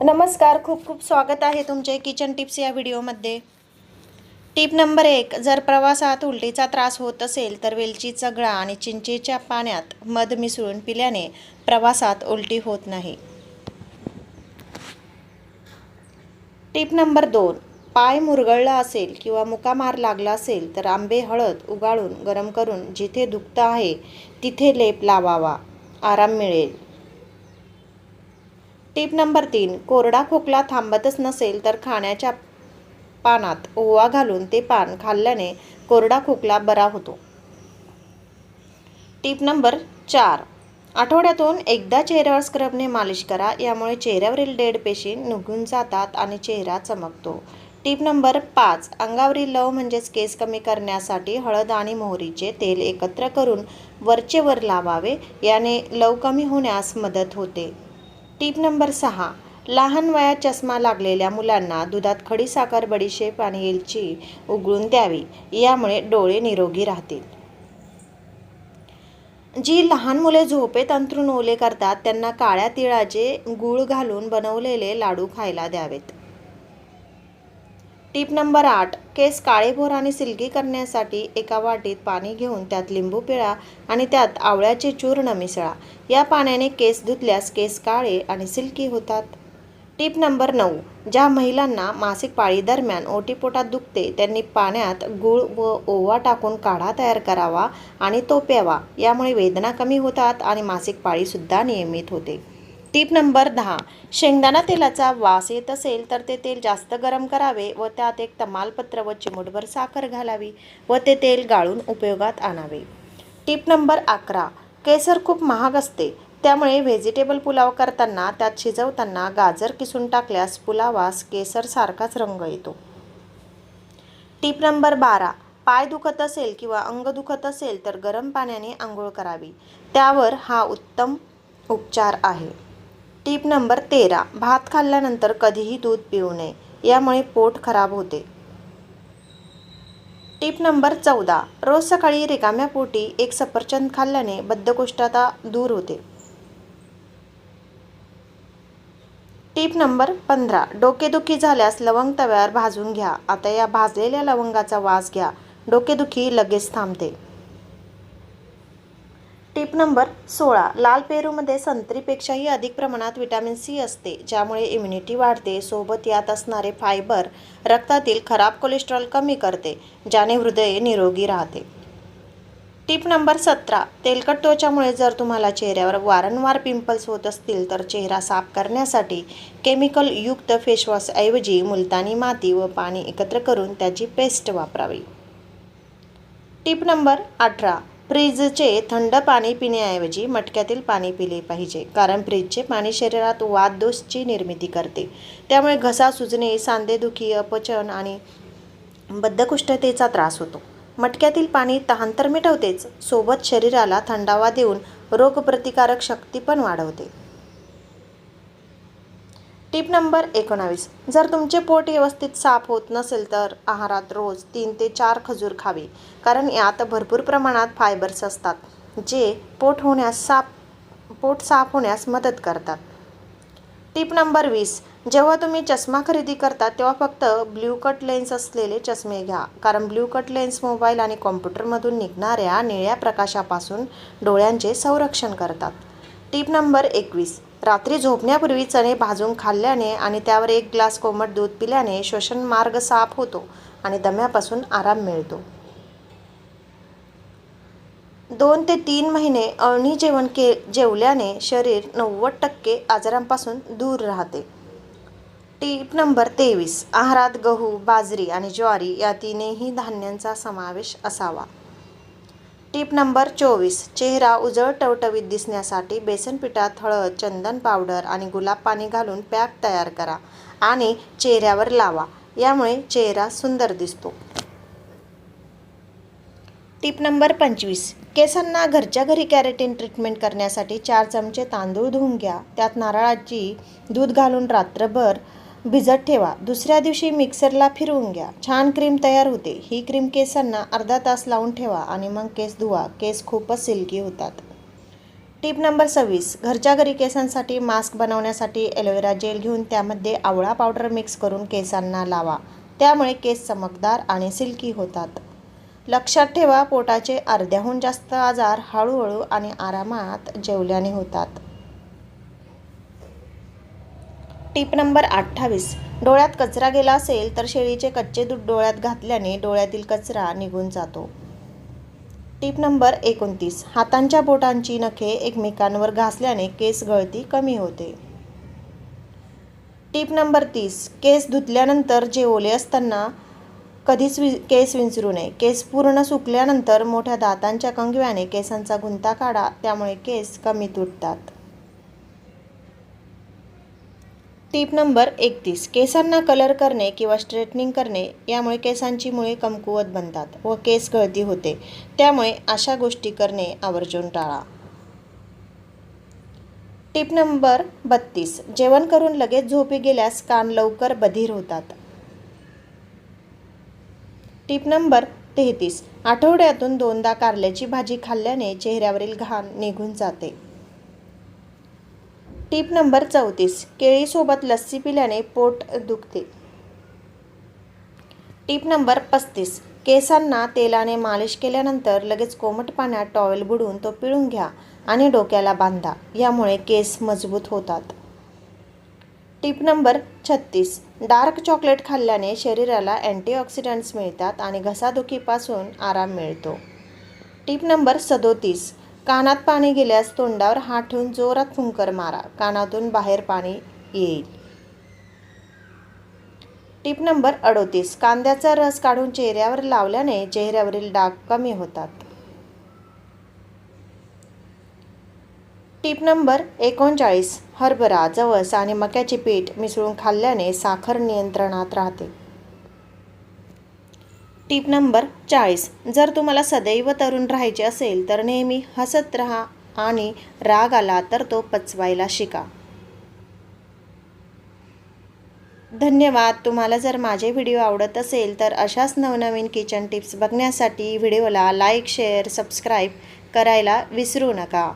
नमस्कार खूप खूप स्वागत आहे तुमचे किचन टिप्स या व्हिडिओमध्ये. टिप नंबर एक जर प्रवासात उलटीचा त्रास होत असेल तर वेलचीचा गळा आणि चिंचेच्या पाण्यात मध मिसळून पिल्याने प्रवासात उलटी होत नाही. टिप नंबर दोन पाय मुरगळला असेल किंवा मुकामार लागला असेल तर आंबे हळद उगाळून गरम करून जिथे दुखतं आहे तिथे लेप लावावा. आराम मिळेल. टिप नंबर तीन कोरडा खोकला थांबतच नसेल तर खाण्याच्या पानात ओवा घालून ते पान खाल्ल्याने कोरडा खोकला बरा होतो. टिप नंबर चार आठवड्यातून एकदा चेहऱ्यावर स्क्रबने मालिश करा यामुळे चेहऱ्यावरील डेड पेशी निघून जातात आणि चेहरा चमकतो. टिप नंबर पाच अंगावरील लव म्हणजेच केस कमी करण्यासाठी हळद आणि मोहरीचे तेल एकत्र करून वरचे वर लावावे याने लव कमी होण्यास मदत होते. टीप नंबर सहा. लहान वयात चष्मा लागलेल्या मुलांना दुधात खडीसाखर बडीशेप आणि एलची उगळून द्यावी. यामुळे डोळे निरोगी राहतील. जी लहान मुले झोपेत अंथरून ओले करतात त्यांना काळ्या तिळाचे गूळ घालून बनवलेले लाडू खायला द्यावेत. टीप नंबर आठ केस काळेभोर आणि सिल्की करण्यासाठी एका वाटीत पाणी घेऊन त्यात लिंबू पिळा आणि त्यात आवळ्याचे चूर्ण मिसळा. या पाण्याने केस धुतल्यास केस काळे आणि सिल्की होतात. टीप नंबर नऊ ज्या महिलांना मासिक पाळी दरम्यान ओटीपोटात दुखते त्यांनी पाण्यात गूळ व ओवा टाकून काढा तयार करावा आणि तो प्यावा. यामुळे वेदना कमी होतात आणि मासिक पाळीसुद्धा नियमित होते. टीप नंबर दहा. शेंगदाणा तेलाचा वास येत असेल तर ते तेल जास्त गरम करावे व त्यात एक तमालपत्र व चिमूटभर साखर घालावी व ते तेल गाळून उपयोगात आणावे. टीप नंबर अकरा. केसर खूप महाग असते. त्यामुळे व्हेजिटेबल पुलाव करताना त्यात शिजवताना गाजर किसून टाकल्यास पुलावास केसरसारखाच रंग येतो. टीप नंबर बारा. पाय दुखत असेल किंवा अंग दुखत असेल तर गरम पाण्याने आंघोळ करावी. त्यावर हा उत्तम उपचार आहे. टीप नंबर तेरा. भात खाल्ल्यानंतर कधीही दूध पिऊ नये. यामुळे पोट खराब होते. टीप नंबर चौदा. रोज सकाळी रिकाम्या पोटी एक सफरचंद खाल्ल्याने बद्धकोष्ठता दूर होते. टीप नंबर पंधरा. डोकेदुखी झाल्यास लवंग तव्यावर भाजून घ्या. आता या भाजलेल्या लवंगाचा वास घ्या. डोकेदुखी लगेच थांबते. टीप नंबर सोळा. लाल पेरूमध्ये संत्रीपेक्षाही अधिक प्रमाणात विटॅमिन सी असते ज्यामुळे इम्युनिटी वाढते. सोबत यात असणारे फायबर रक्तातील खराब कोलेस्ट्रॉल कमी करते ज्याने हृदय निरोगी राहते. टीप नंबर सतरा. तेलकट त्वचामुळे जर तुम्हाला चेहऱ्यावर वारंवार पिंपल्स होत असतील तर चेहरा साफ करण्यासाठी केमिकल युक्त फेसवॉशऐवजी मुलतानी माती व पाणी एकत्र करून त्याची पेस्ट वापरावी. टीप नंबर अठरा. फ्रीजचे थंड पाणी पिण्याऐवजी मटक्यातील पाणी पिले पाहिजे कारण फ्रीजचे पाणी शरीरात वातदोषची निर्मिती करते. त्यामुळे घसा सुजणे सांधेदुखी अपचन आणि बद्धकुष्ठतेचा त्रास होतो. मटक्यातील पाणी तहान तर मिटवतेच सोबत शरीराला थंडावा देऊन रोगप्रतिकारक शक्ती पण वाढवते. टिप नंबर एकोणावीस. जर तुमचे पोट व्यवस्थित साफ होत नसेल तर आहारात रोज तीन ते चार खजूर खावे कारण यात भरपूर प्रमाणात फायबर्स असतात जे पोट होण्यास साफ पोट साफ होण्यास मदत करतात. टिप नंबर वीस. जेव्हा तुम्ही चष्मा खरेदी करता तेव्हा फक्त ब्ल्यू कट लेन्स असलेले चष्मे घ्या कारण ब्ल्यू कट लेन्स मोबाईल आणि कॉम्प्युटरमधून निघणाऱ्या निळ्या प्रकाशापासून डोळ्यांचे संरक्षण करतात. टीप नंबर एकवीस. रात्री झोपण्यापूर्वी चणे भाजून खाल्ल्याने आणि त्यावर एक ग्लास कोमट दूध पिल्याने श्वसन मार्ग साफ होतो आणि दम्यापासून आराम मिळतो. दोन ते तीन महिने अळणी जेवण के जेवल्याने शरीर नव्वद टक्के आजारांपासून दूर राहते. टीप नंबर तेवीस. आहारात गहू बाजरी आणि ज्वारी या तीनही धान्यांचा समावेश असावा. टीप नंबर चोवीस. चेहरा उजळ टवटवीत दिसण्यासाठी बेसन पिठात हळद चंदन पावडर आणि गुलाब पाणी घालून पॅक तयार करा आणि चेहऱ्यावर लावा. यामुळे चेहरा सुंदर दिसतो. टिप नंबर पंचवीस. केसांना घरच्या घरी कॅरेटीन ट्रीटमेंट करण्यासाठी चार चमचे तांदूळ धुवून घ्या. त्यात नारळाची दूध घालून रात्रभर भिजत ठेवा. दुसऱ्या दिवशी मिक्सरला फिरवून घ्या. छान क्रीम तयार होते. ही क्रीम केसांना अर्धा तास लावून ठेवा आणि मग केस धुवा. केस खूपच सिल्की होतात. टिप नंबर सव्वीस. घरच्या घरी केसांसाठी मास्क बनवण्यासाठी एलोवेरा जेल घेऊन त्यामध्ये आवळा पावडर मिक्स करून केसांना लावा. त्यामुळे केस चमकदार आणि सिल्की होतात. लक्षात ठेवा पोटाचे अर्ध्याहून जास्त आजार हळूहळू आणि आरामात जेवल्याने होतात. टिप नंबर अठ्ठावीस. डोळ्यात कचरा गेला असेल तर शेळीचे कच्चे दूध डोळ्यात घातल्याने डोळ्यातील कचरा निघून जातो. टिप नंबर एकोणतीस. हातांच्या बोटांची नखे एकमेकांवर घासल्याने केस गळती कमी होते. टिप नंबर तीस. केस धुतल्यानंतर जे ओले असताना कधीच वि केस विंचरू नये. केस पूर्ण सुकल्यानंतर मोठ्या दातांच्या कंगव्याने केसांचा गुंता काढा त्यामुळे केस कमी तुटतात. टीप नंबर एकतीस. केसांना कलर करणे किंवा स्ट्रेटनिंग करणे यामुळे केसांची मुळे कमकुवत बनतात व केस गळती होते. त्यामुळे अशा गोष्टी करणे आवर्जून टाळा. टीप नंबर बत्तीस. जेवण करून लगेच झोपी गेल्यास कान लवकर बधीर होतात. टीप नंबर तेहतीस. आठवड्यातून दोनदा कारल्याची भाजी खाल्ल्याने चेहऱ्यावरील घाण निघून जाते. टिप नंबर चौतीस. केळीसोबत लस्सी पिल्याने पोट दुखते. टिप नंबर पस्तीस. केसांना तेलाने मालिश केल्यानंतर लगेच कोमट पाण्यात टॉवेल बुडून तो पिळून घ्या आणि डोक्याला बांधा. यामुळे केस मजबूत होतात. टिप नंबर छत्तीस. डार्क चॉकलेट खाल्ल्याने शरीराला अँटीऑक्सिडंट्स मिळतात आणि घसादुखीपासून आराम मिळतो. टिप नंबर सदोतीस. कानात पाणी गेल्यास तोंडावर हात ठेवून जोरात फुंकर मारा. कानातून बाहेर पाणी येईल. टिप नंबर अडोतीस. कांद्याचा रस काढून चेहऱ्यावर लावल्याने चेहऱ्यावरील डाग कमी होतात. टिप नंबर एकोणचाळीस. हरभरा जवस आणि मक्याचे पीठ मिसळून खाल्ल्याने साखर नियंत्रणात राहते. टिप नंबर चाळीस. जर तुम्हाला सदैव तरुण राहायचे असेल तर नेहमी हसत राहा आणि राग आला तर तो पचवायला शिका. धन्यवाद. तुम्हाला जर माझे व्हिडिओ आवडत असेल तर अशाच नवनवीन किचन टिप्स बघण्यासाठी व्हिडिओला लाईक शेअर सबस्क्राईब करायला विसरू नका.